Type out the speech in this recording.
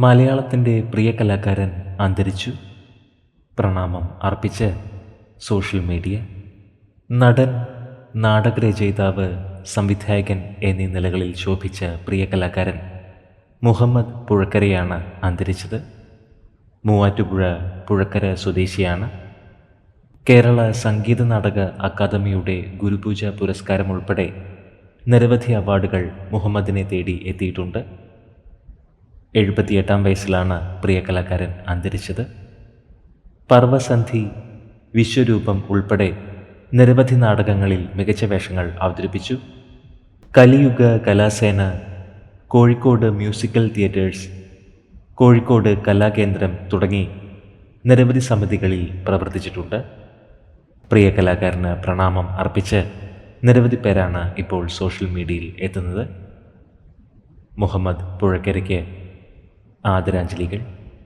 മലയാളത്തിന്റെ പ്രിയ കലാകാരൻ അന്തരിച്ചു. പ്രണാമം അർപ്പിച്ച് സോഷ്യൽ മീഡിയ. നടൻ നാടകരചയിതാവ് സംവിധായകൻ എന്നീ നിലകളിൽ ശോഭിച്ച പ്രിയ കലാകാരൻ മുഹമ്മദ് പുഴക്കരയാണ് അന്തരിച്ചത്. മൂവാറ്റുപുഴ പുഴക്കര സ്വദേശിയാണ്. കേരള സംഗീത നാടക അക്കാദമിയുടെ ഗുരുപൂജ പുരസ്കാരം ഉൾപ്പെടെ നിരവധി അവാർഡുകൾ മുഹമ്മദിനെ തേടി എത്തിയിട്ടുണ്ട്. എഴുപത്തിയെട്ടാം വയസ്സിലാണ് പ്രിയ കലാകാരൻ അന്തരിച്ചത്. പർവസന്ധി വിശ്വരൂപം ഉൾപ്പെടെ നിരവധി നാടകങ്ങളിൽ മികച്ച വേഷങ്ങൾ അവതരിപ്പിച്ചു. കലിയുഗ കലാസേന കോഴിക്കോട് മ്യൂസിക്കൽ തിയേറ്റേഴ്സ് കോഴിക്കോട് കലാകേന്ദ്രം തുടങ്ങി നിരവധി സമിതികളിൽ പ്രവർത്തിച്ചിട്ടുണ്ട്. പ്രിയ കലാകാരന് പ്രണാമം അർപ്പിച്ച് നിരവധി പേരാണ് ഇപ്പോൾ സോഷ്യൽ മീഡിയയിൽ എത്തുന്നത്. മുഹമ്മദ് പുഴക്കരയ്ക്ക് ആദരാഞ്ജലികൾ.